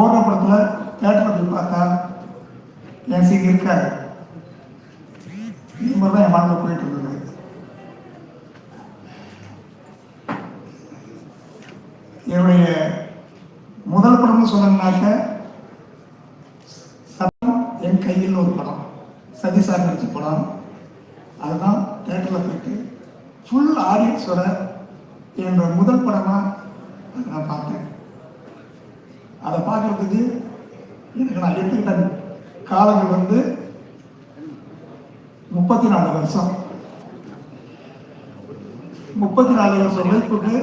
ஓடுற படத்தில் தேட்டரில் போய் பார்த்தா என் சீன் இருக்காது இது மாதிரி தான் என் வாழ்க்கை போயிட்டு இருந்தது. என்னுடைய முதல் படம்னு சொன்னோம்னாக்க சதம் என் கையில் ஒரு படம். சதி சார் நடிச்ச படம். அதுதான் தேட்டரில் போயிட்டு ஃபுல் ஆடியன்ஸோட என்னோட முதல் படமாக அதை நான் பார்த்தேன் அதை பார்க்கறதுக்கு எனக்கு நான் எடுத்துக்கிட்ட காலங்கள் வந்து முப்பத்தி நாலு வருஷம். முப்பத்தி நாலு வருஷம் உழைப்புக்கு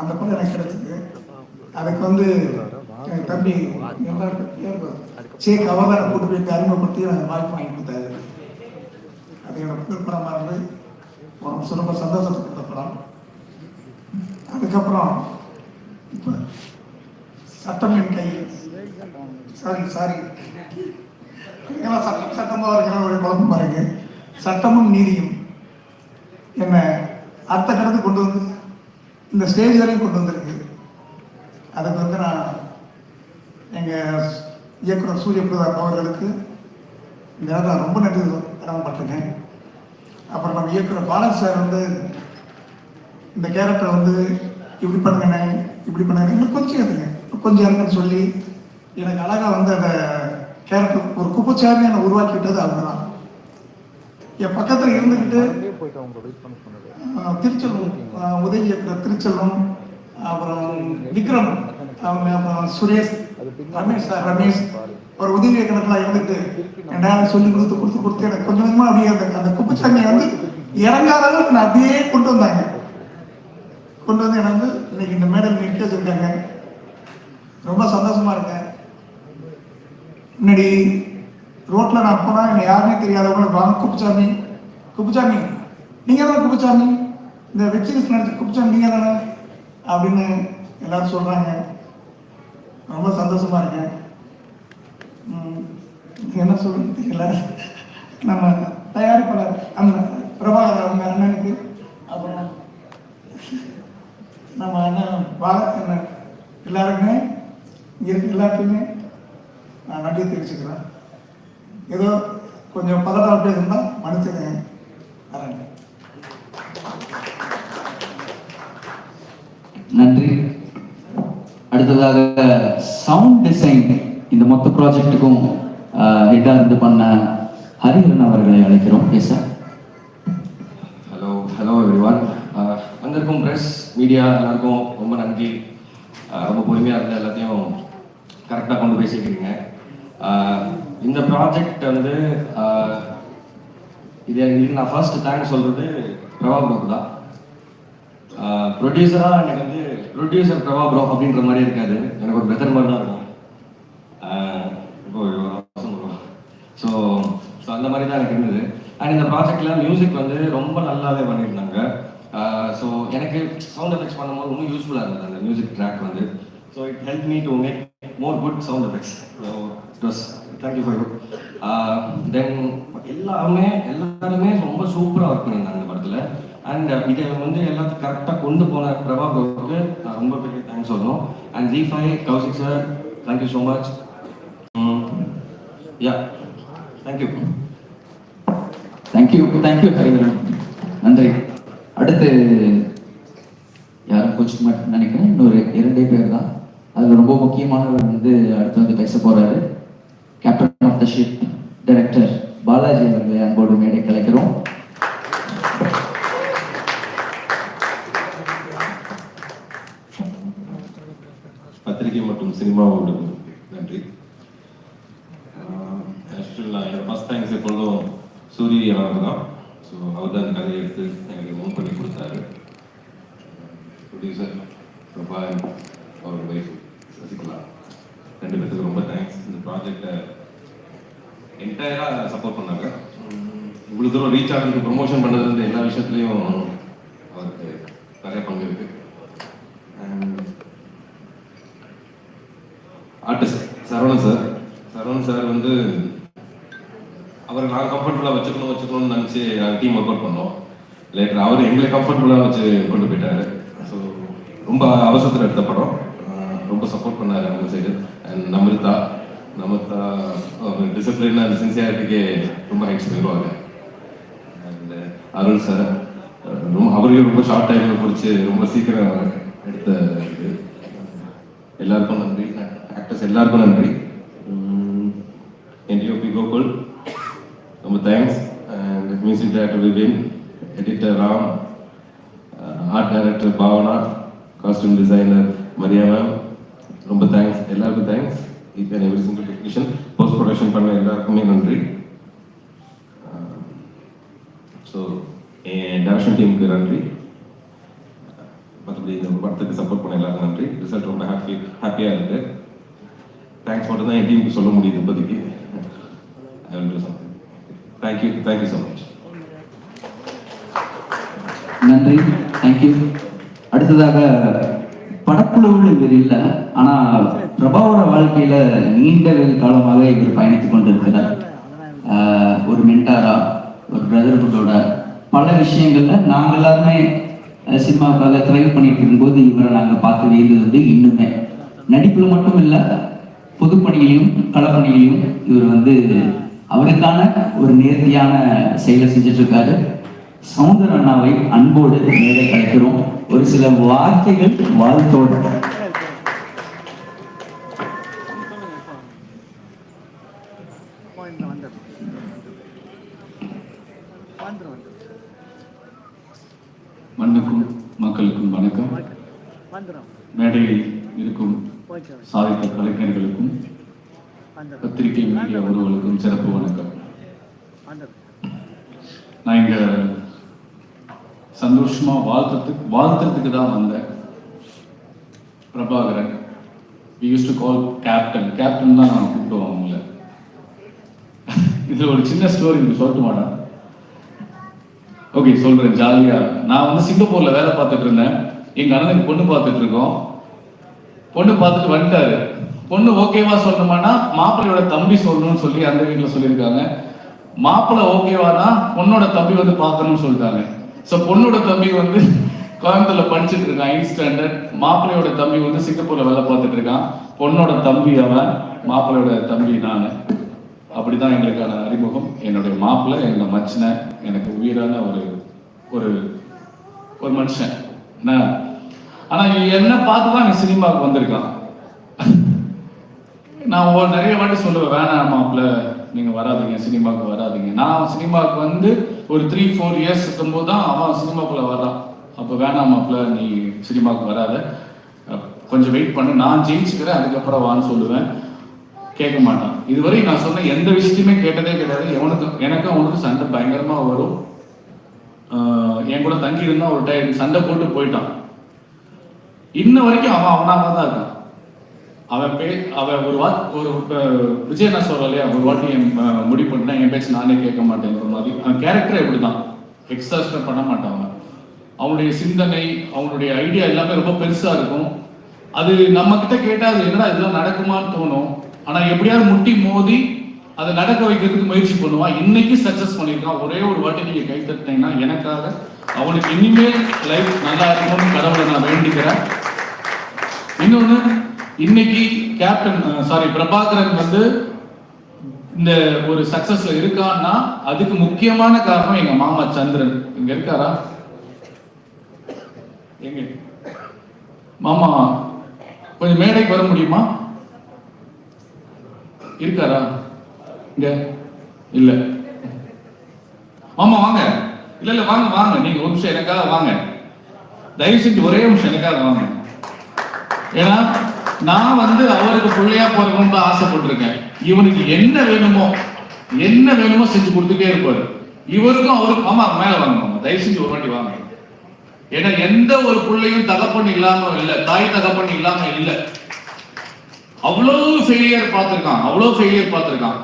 அந்த படம் எனக்கு கிடைச்சது. அதுக்கு வந்து என் தம்பி சே பேர் கூட்டு போய் அறிமுகப்படுத்தி எனக்கு வாய்ப்பு வாங்கி கொடுத்தாரு அது என்னோட புது படமாக இருந்து ஒரு ரொம்ப சந்தோஷத்தை கொடுத்த படம். அதுக்கப்புறம் இப்போ சட்டம் என் கையில். Sorry sorry. இதெல்லாம் சட்டம் சட்டமாக இருக்கிற குழப்பம் பாருங்க. சட்டமும் நீதியும். என்னை அடுத்த கடந்து கொண்டு வந்து இந்த ஸ்டேஜ் வரையும் கொண்டு வந்திருக்கு. அதுக்கு வந்து நான் எங்கள் இயக்குனர் சூரிய பிரதாப் அவர்களுக்கு இந்த நேரத்தில் நான் ரொம்ப நன்றி கடமைப்பட்டிருக்கேன். அப்புறம் நம்ம இயக்குனர் பாலாஜி சார் வந்து இந்த கேரக்டரை வந்து இப்படி பண்ணுங்கண்ணே இப்படி பண்ணுங்க இன்னும் கொஞ்சம் எடுங்க கொஞ்சம் இருங்கன்னு சொல்லி எனக்கு அழகாக வந்து அந்த கேரக்டர் ஒரு குப்பச்சாமி என்னை உருவாக்கி விட்டது அவங்க தான் என் பக்கத்தில் இருந்துக்கிட்டு திருச்செல்வம் உதவி இயக்குனர் திருச்செல்வம் அப்புறம் விக்ரம் அவங்க அப்புறம் சுரேஷ் ரமேஷ் சார் ரமேஷ். ஒரு உதவி இயக்குனர்லாம் இருந்துட்டு ரெண்டாயிரம் சொல்லி கொடுத்து கொடுத்து கொடுத்து எனக்கு கொஞ்சம் கொஞ்சமா அப்படியே அந்த அந்த குப்பச்சாமியை வந்து இறங்காத அளவுக்கு அப்படியே கொண்டு வந்தாங்க. கொண்டு வந்து எனக்கு வந்து இன்னைக்கு இந்த மேடல் நிற்க வச்சிருக்காங்க. ரொம்ப சந்தோஷமா இருக்கேன். முன்னாடி ரோட்டில் நான் போனால் என்னை யாருமே தெரியாதவங்க வாங்க குப்புச்சாமி குப்புச்சாமி நீங்கள் தானே குப்புச்சாமி இந்த வெப் சீரிஸ் நடிச்ச நீங்கள் தானே? அப்படின்னு எல்லாரும் சொல்கிறாங்க ரொம்ப சந்தோஷமாக இருக்கேன் ம், என்ன சொல்றது தெரியல. நம்ம தயாரிப்பாளர் அந்த பிரபாகர் அவங்க அண்ணனுக்கு. அப்புறம் நம்ம அண்ணன் பாலச்சந்திரன் எல்லாருக்குமே இங்கே எல்லாத்தையுமே நன்றி தெரிவிச்சுக்கிறேன் ஏதோ கொஞ்சம் பதட்டம் அப்படி இருந்தால் மன்னிச்சுங்க வரேன். நன்றி. அடுத்ததாக சவுண்ட் டிசைன் இந்த மொத்த ப்ராஜெக்ட்டுக்கும் ஹெட்டாக இருந்து பண்ண ஹரிஹரன் அவர்களை அழைக்கிறோம். Yes sir hello hello everyone வந்திருக்கும் ப்ரெஸ் மீடியா எல்லாருக்கும் ரொம்ப நன்றி. ரொம்ப பொறுமையாக இருந்து எல்லாத்தையும் கரெக்டாக கொண்டு போய் சேர்க்குறீங்க இந்த ப்ராஜெக்ட் வந்து இது இதுக்கு நான் ஃபர்ஸ்ட் தேங்க்ஸ் சொல்கிறது பிரபா ப்ரோக்கு தான். ப்ரொடியூசராக எனக்கு வந்து ப்ரொடியூசர் பிரபா ப்ரோ அப்படின்ற மாதிரி இருக்காது எனக்கு ஒரு பிரதர் மாதிரி தான் இருக்கும். ஸோ ஸோ அந்த மாதிரி தான் எனக்கு இருந்தது. அண்ட் இந்த ப்ராஜெக்ட்ல மியூசிக் வந்து ரொம்ப நல்லாவே பண்ணியிருந்தாங்க. ஸோ எனக்கு சவுண்ட் எஃபெக்ட்ஸ் பண்ணும்போது ரொம்ப யூஸ்ஃபுல்லாக இருந்தது அந்த மியூசிக் ட்ராக் வந்து. So it help me to make more good sound effects so it was thank you for you then எல்லாமே எல்லாருமே ரொம்ப சூப்பராக ஒர்க் பண்ணியிருந்தாங்க இந்த படத்தில். அண்ட் uh, இதை வந்து எல்லாத்தையும் கரெக்டாக கொண்டு போன பிரபா ப்ரோவுக்கு நான் ரொம்ப பெரிய தேங்க்ஸ் சொல்லணும். And Zee five Kaushik sir thank you so much yeah thank you thank you thank you Hariharan நன்றி. அடுத்து யாரும் கோச்சிக்க மாட்டேன்னு நினைக்கிறேன். இன்னொரு இரண்டே பேர் தான். அதில் ரொம்ப முக்கியமானவர் வந்து அடுத்து வந்து பேச போகிறாரு captain of the ship director Balaji அவர்களை அன்போடு மேடை கலைக்கிறோம் பத்திரிகை மற்றும் சினிமா நன்றி. என்னோட ஃபஸ்ட் தேங்க்ஸ் எப்பொழுதும் சூரிய அவருக்கு தான். ஸோ அவர் தான் கதையை எடுத்து எனக்கு மூவ் பண்ணி கொடுத்தாரு. ப்ரொடியூசர் பிரபா அவர் ஒய்ஃப் சசிகலா ரெண்டு பேத்துக்கு ரொம்ப தேங்க்ஸ் ப்ராஜெக்டை என்டையராக சப்போர்ட் பண்ணாங்க. இவ்வளோ தூரம் ரீச் ஆகிறதுக்கு ப்ரொமோஷன் பண்ணதுலேருந்து எல்லா விஷயத்துலையும் அவருக்கு நிறைய பங்கு இருக்கு. Artist Saravanan sir Saravanan sir வந்து அவரை நான் கம்ஃபர்டபுளாக வச்சுக்கணும் வச்சுக்கணும்னு நினச்சி டீம் ஒர்க் அவுட் பண்ணோம். லேட்டர் அவர் எங்களை கம்ஃபர்டபுளாக வச்சு கொண்டு போயிட்டாரு. ஸோ ரொம்ப அவசரத்தில் எடுத்த படம். ரொம்ப சப்போர்ட் பண்ணார் அவங்க side and Namrita Namrita discipline அந்த சின்சியாரிட்டிக்கு ரொம்ப ஹைட்ஸ் போயிடுவாங்க அண்ட் அருள் சார் ரொம்ப அவரையும் ரொம்ப ஷார்ட் டைம்ல பிடிச்சி ரொம்ப சீக்கிரம் எடுத்த இது. எல்லாருக்கும் நன்றி. ஆக்டர்ஸ் எல்லாருக்கும் நன்றி. என்டிஓபி கோகுல் ரொம்ப thanks and music director Vipin editor Ram art director Bhavana costume designer Maria ma'am ரொம்ப தேங்க்ஸ் எல்லாருக்கும் தேங்க்ஸ் இப்போ every single technician post production பண்ண எல்லாருக்குமே நன்றி ஸோ என் டேரக்ஷன் டீமுக்கு நன்றி மற்றபடி இந்த படத்துக்கு சப்போர்ட் பண்ண எல்லாருக்கும் நன்றி ரிசல்ட் ரொம்ப ஹாப்பி ஹாப்பியாக இருக்கு தேங்க்ஸ் மட்டும் தான் என் டீமுக்கு சொல்ல முடியுது இப்போதைக்கு thank you thank you so much நன்றி தேங்க்யூ அடுத்ததாக படக்குழுவில் இவர் இல்லை ஆனால் பிரபாவோட வாழ்க்கையில நீண்ட வெகு காலமாக இவர் பயணித்துக் கொண்டிருக்கிறார். ஆஹ் ஒரு மென்டாரா ஒரு பிரதர்ஹுட்டோட பல விஷயங்கள்ல நாங்க எல்லாருமே சினிமாவுக்காக ட்ரை பண்ணிட்டு இருக்கும்போது இவரை நாங்க பார்த்து வியந்தது வந்து இன்னுமே. நடிப்புல மட்டும் இல்ல பொதுப்பணியிலையும் களப்பணியிலையும் இவர் வந்து அவருக்கான ஒரு நேர்த்தியான செயலை செஞ்சுட்டு இருக்காரு சவுந்தர் அண்ணாவை அன்போடு மேலே கலைக்கிறோம். ஒரு சில வார்த்தைகள் வாழ்த்தோடு. மண்ணுக்கும் மக்களுக்கும் வணக்கம். மேடையில் இருக்கும் சாதித்த கலைஞர்களுக்கும் பத்திரிகை மீடியா உறவுகளுக்கும் சிறப்பு வணக்கம். நான் இங்க சந்தோஷமா வாழ்த்துறதுக்கு வாழ்த்துறதுக்கு தான் வந்தேன். Prabhakaran we use to call captain captain தான் நான் கூப்பிடுவோம் அவங்கள. இதுல ஒரு சின்ன ஸ்டோரி சொல்லட்டு மாட்டேன் ஓகே சொல்றேன் ஜாலியா. நான் வந்து சிங்கப்பூர்ல வேலை பார்த்துட்டு இருந்தேன். எங்க அண்ணனுக்கு பொண்ணு பார்த்துட்டு இருக்கோம். பொண்ணு பார்த்துட்டு வந்துட்டாரு. பொண்ணு ஓகேவா சொல்லணுமானா மாப்பிள்ளையோட தம்பி சொல்லணும்னு சொல்லி அந்த வீட்டில் சொல்லியிருக்காங்க. மாப்பிள்ளை ஓகேவானா பொண்ணோட தம்பி வந்து பார்க்கணும்னு சொல்லிட்டாங்க. ஸோ பொண்ணோட தம்பி வந்து கோயம்புத்தூர்ல படிச்சுட்டு இருக்கான் எயிட் ஸ்டாண்டர்ட் மாப்பிள்ளையோட தம்பி வந்து சிங்கப்பூர்ல வேலை பார்த்துட்டு இருக்கான். பொண்ணோட தம்பி அவன் மாப்பிள்ளையோட தம்பி நான். அப்படிதான் எங்களுக்கான அறிமுகம். என்னுடைய மாப்பிள்ளை எங்க மச்சின எனக்கு உயிரான ஒரு ஒரு ஒரு மனுஷன். என்ன? ஆனா என்ன பார்த்து தான் நீ சினிமாவுக்கு வந்திருக்கான். நான் ஒரு நிறைய வாட்டி சொல்லுவேன் வேணாம் மாப்பிள்ள நீங்க வராதீங்க சினிமாவுக்கு வராதீங்க. நான் சினிமாவுக்கு வந்து ஒரு த்ரீ ஃபோர் இயர்ஸ் இருக்கும்போது தான் அவன் சினிமாக்குள்ள வர்றான். அப்போ வேணாம் மாப்பிள்ள நீ சினிமாவுக்கு வராத. கொஞ்சம் வெயிட் பண்ணு. நான் ஜெயிச்சுக்கிறேன் அதுக்கப்புறம் வான்னு சொல்லுவேன். கேட்க மாட்டான் இதுவரை நான் சொன்ன எந்த விஷயத்தையுமே கேட்டதே கிடையாது. எவனுக்கு எனக்கும் அவனுக்கு சண்டை பயங்கரமாக வரும். என் கூட தங்கி இருந்தால் ஒரு டைம் சண்டை போட்டு போயிட்டான். இன்ன வரைக்கும் அவன் அவனாக தான் இருக்கான். அவன் பே அவன் ஒரு வா ஒரு விஜய் என்ன சொல்ல இல்லையா? ஒரு வாட்டி என் முடி முடிவு என் பேச்சு நானே கேட்க மாட்டேங்கிற மாதிரி. அவன் கேரக்டர் எப்படிதான் எக்ஸாஸ்டர் பண்ண மாட்டான் அவன். அவனுடைய சிந்தனை அவனுடைய ஐடியா எல்லாமே ரொம்ப பெருசாக இருக்கும். அது நம்மக்கிட்ட கேட்டால் அது என்னடா இதெல்லாம் நடக்குமான்னு தோணும். ஆனால் எப்படியாவது முட்டி மோதி அதை நடக்க வைக்கிறதுக்கு முயற்சி பண்ணுவான் இன்னைக்கு சக்சஸ் பண்ணியிருக்கான் ஒரே ஒரு வாட்டி நீங்கள் கை தட்டினீங்கன்னா எனக்காக அவனுக்கு இனிமேல் லைஃப் நல்லா இருக்கணும்னு கடவுளை நான் வேண்டிக்கிறேன். இன்னொன்று இன்னைக்கு கேப்டன் சாரி பிரபாகரன் வந்து இந்த ஒரு சக்சஸ்ல இருக்கான்னா அதுக்கு முக்கியமான காரணம் எங்க மாமா சந்திரன். இங்க இருக்காரா? எங்க? மாமா கொஞ்சம் மேடைக்கு வர முடியுமா? இருக்காரா? இங்க. இல்ல. ஆமா வாங்க. இல்ல இல்ல வாங்க வாங்க. நீங்க ஒரு நிமிஷம் எனக்காக வாங்க. தயவு செஞ்சு ஒரே நிமிஷம் எனக்காக வாங்க. ஏன்னா நான் வந்து அவருக்கு பிள்ளையா பிறக்கணும்னு தான் ஆசைப்பட்டிருக்கேன். இவனுக்கு என்ன வேணுமோ என்ன வேணுமோ செஞ்சு கொடுத்துட்டே இருப்பாரு. இவருக்கும் அவருக்கும் ஆமா மேல வாங்க. தயவு செஞ்சு ஒரு வாட்டி வாங்க. ஏன்னா எந்த ஒரு பிள்ளையும் தகப்பன் இல்லாம இல்ல தாய் தகப்பன் இல்லாம இல்லை. அவ்வளவு ஃபெயிலியர் பார்த்துருக்கான் அவ்வளவு ஃபெயிலியர் பார்த்துருக்கான்.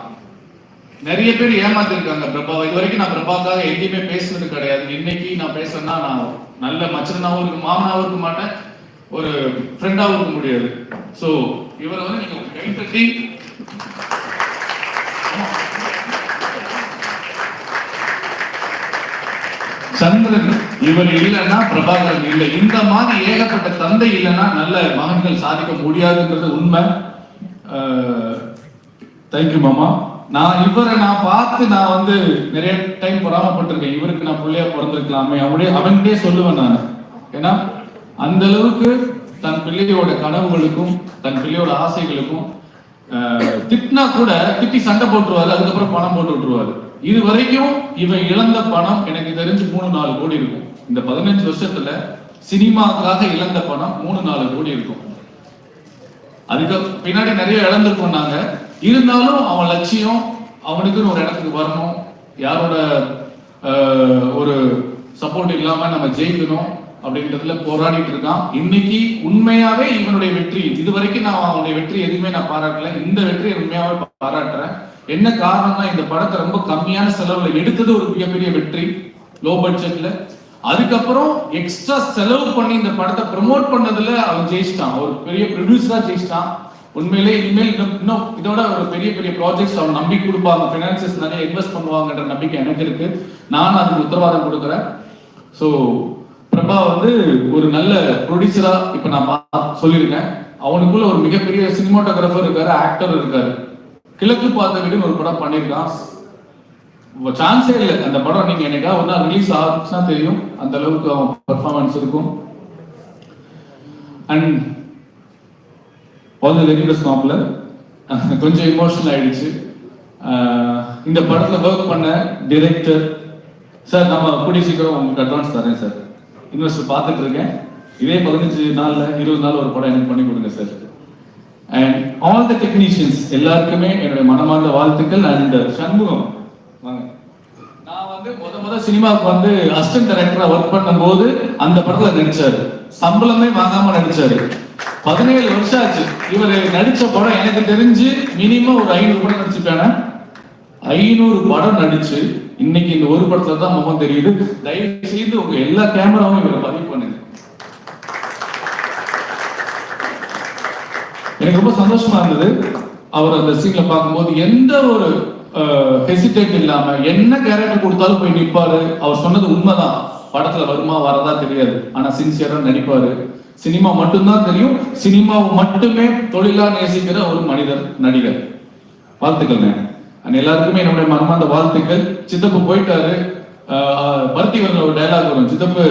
நிறைய பேர் ஏமாத்திருக்காங்க பிரபா இது வரைக்கும் நான் பிரபாக்காக எங்கேயுமே பேசுனது கிடையாது. இன்னைக்கு நான் பேசுறேன்னா நான் நல்ல மச்சனாவும் இருக்க மாமனாவும் இருக்க மாட்டேன். ஒரு ஃப்ரெண்டாவும் இருக்க முடியாது. சோ இவரை வந்து நீங்க கைத்தட்டி சந்திரன் இவர் இல்லைன்னா பிரபாகரன் இல்லை. இந்த மாதிரி ஏகப்பட்ட தந்தை இல்லைன்னா நல்ல மகன்கள் சாதிக்க முடியாதுன்றது உண்மை. தேங்க்யூ மாமா. நான் இவரை நான் பார்த்து நான் வந்து நிறைய டைம் பொறாமப்பட்டிருக்கேன். இவருக்கு நான் பிள்ளையா பிறந்திருக்கலாமே. அவனே அவன்கிட்டே சொல்லுவேன் நான். ஏன்னா அந்த அளவுக்கு தன் பிள்ளையோட கனவுகளுக்கும் தன் பிள்ளையோட ஆசைகளுக்கும் திட்டினா கூட திட்டி சண்டை போட்டுருவாரு அதுக்கப்புறம் பணம் போட்டு விட்டுருவாரு. இது வரைக்கும் இவன் இழந்த பணம் எனக்கு தெரிஞ்சு மூணு நாலு கோடி இருக்கும். இந்த பதினஞ்சு வருஷத்துல சினிமாக்காக இழந்த பணம் மூணு நாலு கோடி இருக்கும். அதுக்கு பின்னாடி நிறைய இழந்திருக்கோம் நாங்க. இருந்தாலும் அவன் லட்சியம் அவனுக்குன்னு ஒரு இடத்துக்கு வரணும். யாரோட ஆஹ், ஒரு சப்போர்ட் இல்லாம நம்ம ஜெயிக்கணும் அப்படின்றதுல போராடிட்டு இருக்கான். இன்னைக்கு உண்மையாவே இவனுடைய வெற்றி இது வரைக்கும் நான் அவனுடைய வெற்றி எதுவுமே நான் பாராட்டல. இந்த வெற்றியை உண்மையாவே பாராட்டுறேன். என்ன காரணம்னா இந்த படத்தை ரொம்ப கம்மியான செலவுல எடுத்தது ஒரு மிகப்பெரிய வெற்றி. லோ. பட்ஜெட்ல அதுக்கப்புறம் எக்ஸ்ட்ரா செலவு பண்ணி இந்த படத்தை ப்ரமோட் பண்ணதுல அவன் ஜெயிச்சிட்டான். ஒரு பெரிய ப்ரொடியூசரா ஜெயிச்சிட்டான். உண்மையிலே இனிமேல் இன்னும் இன்னும் இதோட ஒரு பெரிய பெரிய ப்ராஜெக்ட்ஸ் அவன் நம்பி கொடுப்பாங்க. ஃபினான்சஸ் நிறைய இன்வெஸ்ட் பண்ணுவாங்கன்ற நம்பிக்கை எனக்கு இருக்கு. நான் அதுக்கு உத்தரவாதம் கொடுக்குறேன். ஸோ பிரபா வந்து ஒரு நல்ல ப்ரொடியூசரா இப்போ நான் சொல்லியிருக்கேன். அவனுக்குள்ள ஒரு மிகப்பெரிய சினிமாட்டோகிராஃபர் இருக்காரு ஆக்டர் இருக்காரு. கிழக்கு பார்த்த வீடுன்னு ஒரு படம் பண்ணியிருக்கான். சான்ஸே இல்லை. அந்த படம் நீங்க என்னைக்கா ஒரு ரிலீஸ் ஆச்சுன்னா தெரியும். அந்த அளவுக்கு அவன் பெர்ஃபார்மன்ஸ் இருக்கும். And all the very best கொஞ்சம் இமோஷனல் ஆயிடுச்சு. இந்த படத்துல ஒர்க் பண்ண டிரெக்டர் சார் நம்ம கூடிய சீக்கிரம் உங்களுக்கு அட்வான்ஸ் தரேன் சார் இன்வெஸ்டர் பார்த்துட்டு இருக்கேன். இதே பதினஞ்சு நாள்ல இருபது நாள் ஒரு படம் எனக்கு பண்ணி கொடுங்க sir and all the technicians எல்லாருக்குமே என்னுடைய மனமார்ந்த வாழ்த்துக்கள். அண்ட் சண்முகம் வாங்க. நான் வந்து முத முத சினிமாவுக்கு வந்து அசிஸ்டன்ட் டைரக்டரா ஒர்க் பண்ணும்போது அந்த படத்துல நடிச்சாரு. சம்பளமே வாங்காம நடிச்சாரு. பதினேழு வருஷம் ஆச்சு. இவர் நடிச்ச படம் எனக்கு தெரிஞ்சு மினிமம் ஒரு ஐநூறு படம் நடிச்சிருக்கானே ஐநூறு படம் நடிச்சு இன்னைக்கு இந்த ஒரு படத்துல தான் முகம் தெரியுது. தயவு செய்து உங்க எல்லா கேமராவும் இவரை பதிவு பண்ணுங்க. எனக்கு ரொம்ப சந்தோஷமா இருந்தது. அவர் அந்த சீன்ல பார்க்கும்போது எந்த ஒரு ஹெசிடேட் இல்லாம என்ன கேரக்டர் கொடுத்தாலும் போய் நிற்பாரு அவர் சொன்னது உண்மைதான். படத்துல வருமா வரதா தெரியாது. ஆனா சின்சியரா நடிப்பாரு. சினிமா மட்டும்தான் தெரியும். சினிமாவை மட்டுமே தொழிலா நேசிக்கிற ஒரு மனிதர் நடிகர். வாழ்த்துக்கள் அண்ட் எல்லாருக்குமே என்னுடைய மனமார்ந்த வாழ்த்துக்கள். சித்தப்பு போயிட்டாரு. பருத்தி வர ஒரு டைலாக் வரும். சித்தப்பு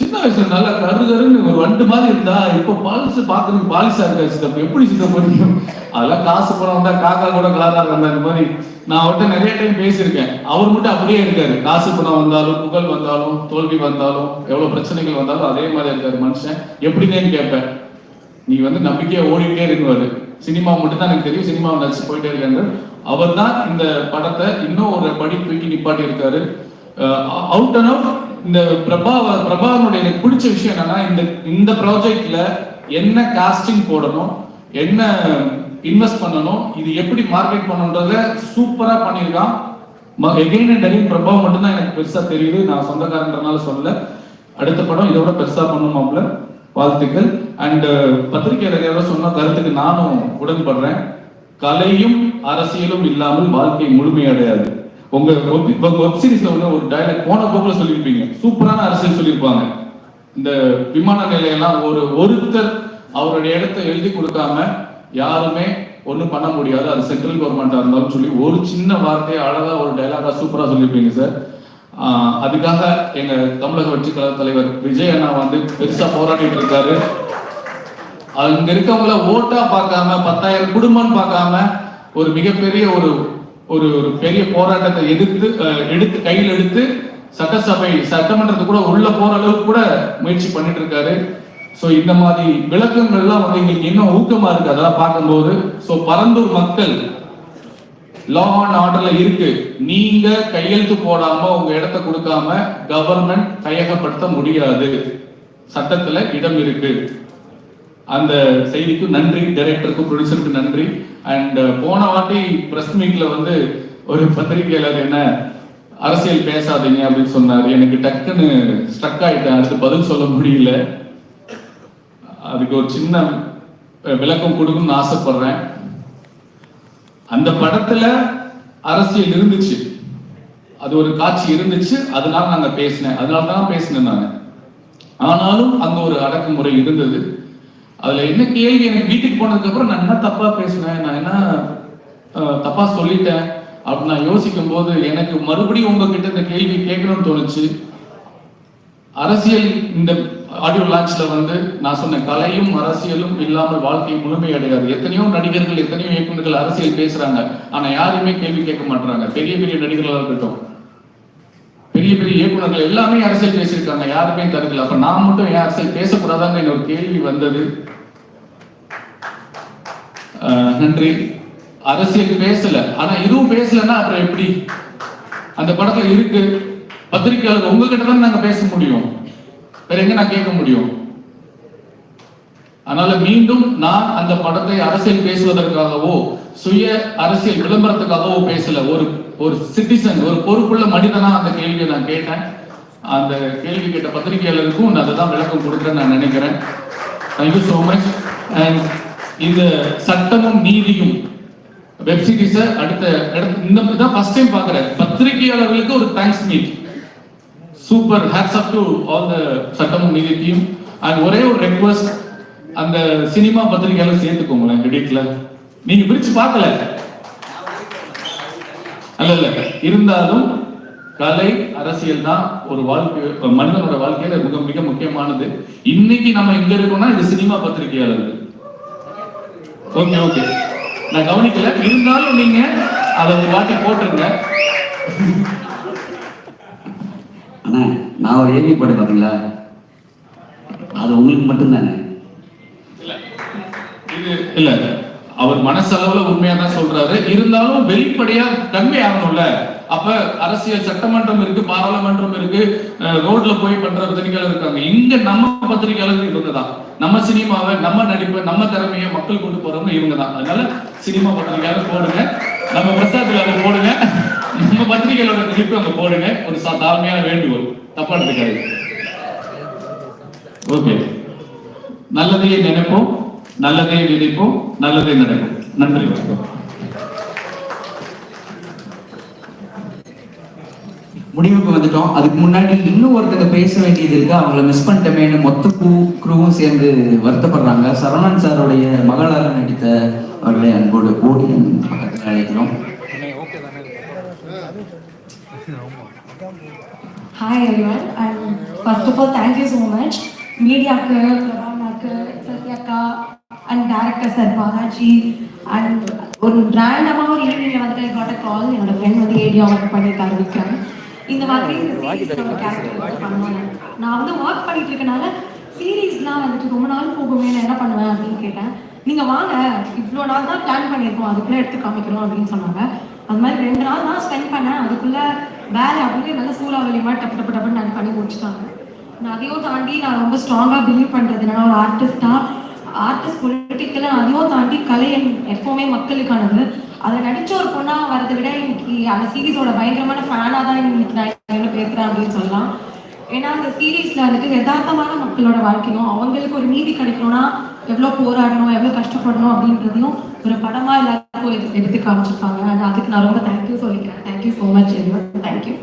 சின்ன வயசுல நல்லா கரு கருன்னு ஒரு வண்டு மாதிரி இருந்தா இப்ப பாலிசு பாக்குறதுக்கு பாலிசா இருக்கா சித்தப்பு? எப்படி சித்தப்பு? முடியும் அதெல்லாம் காசு பணம் வந்தா காக்கா கூட கலரா இருந்தா இந்த மாதிரி. நான் அவர்கிட்ட நிறைய டைம் பேசியிருக்கேன். அவர் மட்டும் அப்படியே இருக்காரு. காசு பணம் வந்தாலும் புகழ் வந்தாலும் தோல்வி வந்தாலும் எவ்வளவு பிரச்சனைகள் வந்தாலும் அதே மாதிரி இருக்காரு மனுஷன். எப்படின்னு கேட்பேன். நீ வந்து நம்பிக்கையை ஓடிட்டே இருக்குவாரு சினிமா மட்டும் தான் எனக்கு தெரியும். சினிமாவை நடிச்சு போயிட்டே இருக்காரு. அவர் தான் இந்த படத்தை இன்னும் ஒரு படி தூக்கி நிப்பாட்டி இருக்காரு. அவுட் அண்ட் அவுட் இந்த பிரபா பிரபாவனுடைய எனக்கு பிடிச்ச விஷயம் என்னன்னா இந்த இந்த ப்ராஜெக்ட்ல என்ன காஸ்டிங் போடணும் என்ன இன்வெஸ்ட் பண்ணணும். இது எப்படி மார்க்கெட் பண்ணணுன்றத சூப்பரா பண்ணியிருக்கான். எகைன் அண்ட் அகைன் பிரபா மட்டும்தான் எனக்கு பெருசா தெரியுது. நான் சொந்தக்காரன்றனால சொல்லல. அடுத்த படம் இதோட பெருசா பண்ணுமாப்ல வாழ்த்துக்கள். அண்ட் பத்திரிகையாளர் யாரோ சொன்ன கருத்துக்கு நானும் உடன்படுறேன். கலையும் அரசியலும் இல்லாமல் வாழ்க்கை முழுமையடையாது உங்க வெப் சீரிஸ்ல வந்து ஒரு டயலாக் போன போக்குல சொல்லியிருப்பீங்க. சூப்பரான அரசியல் சொல்லியிருப்பாங்க. இந்த விமான நிலையெல்லாம் ஒரு ஒருத்தர் அவருடைய இடத்தை எழுதி கொடுக்காம யாருமே ஒன்றும் பண்ண முடியாது. அது சென்ட்ரல் கவர்மெண்ட்டாக இருந்தாலும் சொல்லி ஒரு சின்ன வார்த்தையை அழகாக ஒரு டைலாகாக சூப்பராக சொல்லியிருப்பீங்க சார் அதுக்காக எங்கள் தமிழக வெற்றி தலைவர் விஜய் அண்ணா வந்து பெருசாக போராடிட்டு இருக்காரு. அங்க இருக்கவங்கள ஓட்டா பார்க்காம பத்தாயிரம் குடும்பம் பார்க்காம ஒரு மிகப்பெரிய ஒரு ஒரு ஒரு பெரிய போராட்டத்தை எதிர்த்து எடுத்து கையில் எடுத்து சட்டசபை சட்டமன்றத்துக்கு கூட உள்ள போற அளவுக்கு கூட முயற்சி பண்ணிட்டு இருக்காரு. ஸோ இந்த மாதிரி விளக்கங்கள்லாம் வந்து எங்களுக்கு இன்னும் ஊக்கமா இருக்கு. அதெல்லாம் பார்க்கும்போது ஸோ பரந்தூர் மக்கள் லா அண்ட் ஆர்டர்ல இருக்கு. நீங்க கையெழுத்து போடாம உங்க இடத்த கொடுக்காம கவர்மெண்ட் கையகப்படுத்த முடியாது. சட்டத்துல இடம் இருக்கு. அந்த செய்திக்கு நன்றி டைரக்டருக்கும் ப்ரொடியூசருக்கு நன்றி. அண்ட் uh, போன வாட்டி பிரஸ் மீட்ல வந்து ஒரு பத்திரிகையாளர் என்ன அரசியல் பேசாதீங்க அப்படின்னு சொன்னார். எனக்கு டக்குன்னு ஸ்ட்ரக் ஆயிட்டேன். அதுக்கு பதில் சொல்ல முடியல. அதுக்கு ஒரு சின்ன விளக்கம் கொடுக்கணும்னு ஆசைப்படுறேன். அந்த படத்துல அரசியல் இருந்துச்சு. அது ஒரு காட்சி இருந்துச்சு. அதனால நாங்க பேசினேன். அதனால தான் பேசினேன் நான். ஆனாலும் அங்க ஒரு அடக்குமுறை இருந்தது. அதுல என்ன கேள்வி? எனக்கு வீட்டுக்கு போனதுக்கு அப்புறம் நான் என்ன தப்பா பேசினேன்? நான் என்ன தப்பா சொல்லிட்டேன்? அப்படின்னு நான் யோசிக்கும் போது எனக்கு மறுபடியும் உங்ககிட்ட இந்த கேள்வி கேட்கணும்னு தோணுச்சு. அரசியல் இந்த ஆடியோ லான்ச்ல வந்து நான் சொன்னேன் கலையும் அரசியலும் இல்லாமல் வாழ்க்கை முழுமையடையாது எத்தனையோ நடிகர்கள் எத்தனையோ இயக்குநர்கள் அரசியல் பேசுறாங்க. ஆனா யாருமே கேள்வி கேட்க மாட்டாங்க பெரிய பெரிய நடிகர்களாக இருக்கட்டும். பெரிய பெரிய இயக்குனர்கள் எல்லாமே அரசியல் பேசியிருக்காங்க. யாருமே தடுக்கல. அப்ப நான் மட்டும் ஏன் அரசியல் பேசக்கூடாதாங்க ஒரு கேள்வி வந்தது. நன்றி. அரசியல் பேசல. ஆனா இதுவும் பேசலன்னா அப்புறம் எப்படி? அந்த படத்துல இருக்கு. பத்திரிகையாளர் உங்ககிட்ட தான் நாங்க பேச முடியும்? வேற எங்க நான் கேட்க முடியும்? அதனால மீண்டும் நான் அந்த படத்தை அரசியல் பேசுவதற்காகவோ சுய அரசியல் விளம்பரத்துக்காகவோ பேசல. ஒரு ஒரு சிட்டிசன் ஒரு பொறுப்புள்ள மனிதனா அந்த கேள்வியை நான் கேட்டேன். அந்த கேள்வி கேட்ட பத்திரிகையாளருக்கும் நான் அதை தான் விளக்கம் கொடுக்குறேன்னு நான் நினைக்கிறேன். தேங்க்யூ ஸோ மச் அண்ட் இந்த சட்டமும் நீதியும் வெப் சீரிஸை அடுத்த அடுத்த- இந்த தான் ஃபர்ஸ்ட் டைம் பார்க்குறேன். பத்திரிகையாளர்களுக்கு ஒரு thanks meet super hats off to all the சட்டமும் நீதி டீம் அண்ட் ஒரே ஒரு ரெக்வஸ்ட் அந்த சினிமா பத்திரிகையெல்லாம் சேர்த்துக்கோங்களேன் கிரெடிட்ல நீங்க பிரிச்சு பார்க்கல. அல்ல இல்ல இருந்தாலும் கலை அரசியல் தான் ஒரு வாழ்க்கை மனிதனோட வாழ்க்கையில மிக மிக முக்கியமானது. இன்னைக்கு நம்ம இங்க இருக்கோம்னா இது சினிமா பத்திரிகையாளர்கள். ஓகே ஓகே நான் கவனிக்கல. இருந்தாலும் நீங்க அதை ஒரு வாட்டி போட்டுருங்க. நான் ஒரு ஏவி போட்டேன் பார்த்தீங்களா அது உங்களுக்கு மட்டும்தானே? இது இல்ல. அவர் மனசளவுல உண்மையா தான் சொல்றாரு. இருந்தாலும் வெளிப்படையா கன்வே ஆகணும்ல. அப்ப அரசியல் சட்டமன்றம் இருக்கு பாராளுமன்றம் இருக்கு ரோட்ல போய் பண்ற பத்திரிகையாளர் இருக்காங்க. இங்க நம்ம பத்திரிகையாளர் இவங்க தான். நம்ம சினிமாவை நம்ம நடிப்பை நம்ம திறமையை மக்கள் கொண்டு போறவங்க இவங்க தான். அதனால சினிமா பத்திரிகையாளர் போடுங்க. நம்ம பிரசாத்துல அதை போடுங்க. நம்ம பத்திரிகைகளோட நடிப்பு அங்க போடுங்க. ஒரு தாழ்மையான வேண்டுகோள். தப்பா எடுத்துக்காது ஓகே நல்லதையே நினைப்போம் நல்லதே விதைப்போம் நல்லதே நடக்கும். நன்றி வணக்கம். முடிவுக்கு வந்துட்டோம். அதுக்கு முன்னாடி இன்னும் ஒருத்தங்க பேச வேண்டியது இருக்கு. அவங்கள மிஸ் பண்ணிட்டமேன்னு மொத்த குரூ குரூவும் சேர்ந்து வருத்தப்படுறாங்க. சரவணன் சாருடைய மகளாக நடித்த அவர்களை அன்போடு ஓடி பக்கத்தில் அழைக்கிறோம். Hi everyone and first of all thank you so much மீடியாக்கு பிரபானாக்கு சத்யாக்கா and director sir Balaji and ஒரு ரேண்டமாக ஒரு ஈவினிங்கில் வந்துட்டு காட் கால் என்னோட ஃப்ரெண்ட் வந்து ஏடியா ஒர்க் பண்ணியிருக்காரு விக்ரம். இந்த மாதிரி இந்த சீரீஸில் கேரக்டர் வந்து பண்ணுவேன் நான் வந்து ஒர்க் பண்ணிட்டு இருக்கனால சீரீஸ்லாம் வந்துட்டு ரொம்ப நாள் போகுமே நான் என்ன பண்ணுவேன் அப்படின்னு கேட்டேன். நீங்கள் வாங்க இவ்வளோ நாள் தான் பிளான் பண்ணியிருக்கோம் அதுக்குள்ளே எடுத்து காமிக்கிறோம் அப்படின்னு சொன்னாங்க. அது மாதிரி ரெண்டு நாள் தான் ஸ்பெண்ட் பண்ணேன். அதுக்குள்ளே வேலை அப்படியே நல்லா சூறாவளி மாதிரி டப்பு டப்பு டப்புன்னு நான் பண்ணி முடிச்சுட்டாங்க. நான் அதையும் தாண்டி நான் ரொம்ப ஸ்ட்ராங்காக பிலீவ் பண்ணுறது நான் ஒரு ஆர்டிஸ்டாக ஆர்டிஸ்ட் பொலிட்டிக்கலாக அதையும் தாண்டி கலை எப்போவுமே மக்களுக்கானது. அதில் நடித்த ஒரு பொண்ணாக வரதை விட இன்னைக்கு அந்த சீரீஸோட பயங்கரமான ஃபேனாக தான் இன்னைக்கு நான் என்ன பேசுகிறேன் அப்படின்னு சொல்லலாம். ஏன்னா அந்த சீரீஸில் வந்துட்டு யதார்த்தமான மக்களோட வாழ்க்கையும் அவங்களுக்கு ஒரு நீதி கிடைக்கணும்னா எவ்வளோ போராடணும் எவ்வளோ கஷ்டப்படணும் அப்படின்றதையும் ஒரு படமாக எல்லாருக்கும் எடுத்து எடுத்து காமிச்சிருப்பாங்க. And அதுக்கு நான் ரொம்ப தேங்க்யூ சொல்லிக்கிறேன். Thank you so much every thank you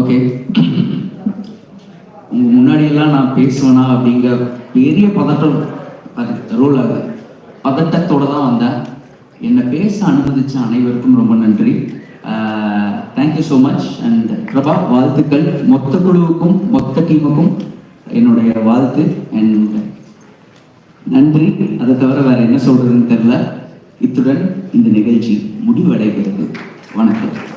okay உங்க முன்னாடி எல்லாம் நான் பேசுவேனா அப்படிங்கிற பெரிய பதட்டம் அது ரோல் அது. பதட்டத்தோட தான் வந்தேன். என்னை பேச அனுமதிச்ச அனைவருக்கும் ரொம்ப நன்றி. Thank you so much and Prabha வாழ்த்துக்கள். மொத்த குழுவுக்கும் மொத்த டீமுக்கும் என்னுடைய வாழ்த்து அண்ட் நன்றி. அதை தவிர வேற என்ன சொல்றதுன்னு தெரியல. இத்துடன் இந்த நிகழ்ச்சி முடிவடைகிறது. வணக்கம்.